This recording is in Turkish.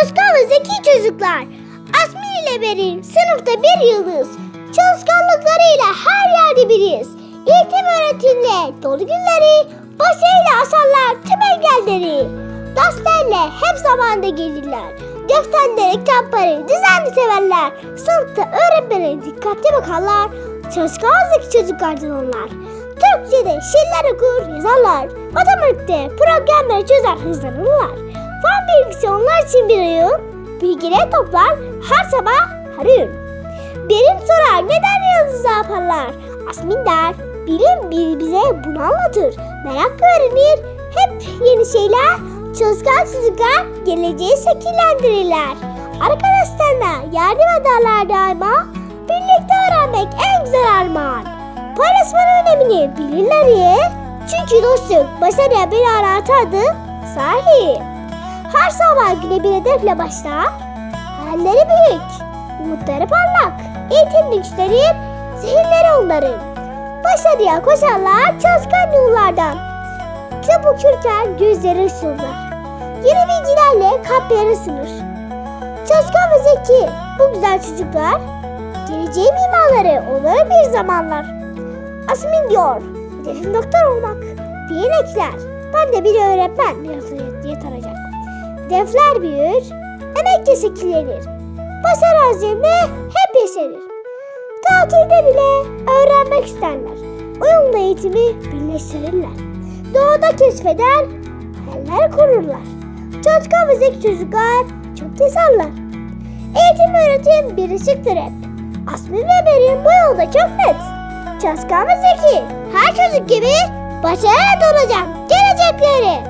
Çalışkan ve zeki çocuklar. Asmi ile Berin sınıfta bir yıldız. Çalışkanlıklarıyla her yerde biriz. Eğitim öğretimle dolu günleri, başarıyla asarlar tüm engelleri. Derslerle hep zamanında gelirler. Defterleri, kitapları düzenli severler. Sınıfta öğretmene dikkatli bakarlar. Çalışkan ve çocuklardan onlar. Türkçe'de şiirler okur, yazarlar. Matematikte programları çözer, hızlanırlar. Fen bilgisi onlar için bir oyun. Bilgileri toplar her sabah her öğün. Benim sorar neden yıldızı yaparlar? Asmin der bilim bize bunu anlatır. Merak öğrenir hep yeni şeyler. Çalışkan çocuklar geleceği şekillendirirler. Arkadaşlarına yardım ederler daima. Birlikte öğrenmek en güzel armağan. Paylaşmanın önemini bilirler ya. Çünkü dostluk başarıya bir anahtardı. Sahi. Her sabah güne bir hedefle başlar. Hayalleri büyük. Umutları parlak. Eğitim güçleri, zihinleri onların. Başarıya koşarlar çalışkan yollardan. Kitap okurken gözleri ısınır. Yeni bilgilerle kalpleri ısınır. Çalışkan ve zeki bu güzel çocuklar geleceğin mimarları olur bir zamanlar. Asmin diyor, hedefim doktor olmak. Ekler, ben de bir öğretmen yataracak. Hedefler büyür, emekle şekillenir. Başarı azimle hep yeşerir. Tatilde bile öğrenmek isterler. Oyunla eğitimi birleştirirler. Doğada keşfeder, hayaller kururlar. Ve zeki çocuklar çok yazarlar. Eğitim öğretim birleşiktir hep. Asmin ve Berin bu yolda çok net. Çalışkan ve zeki her çocuk gibi başarıya dolacak gelecekleri.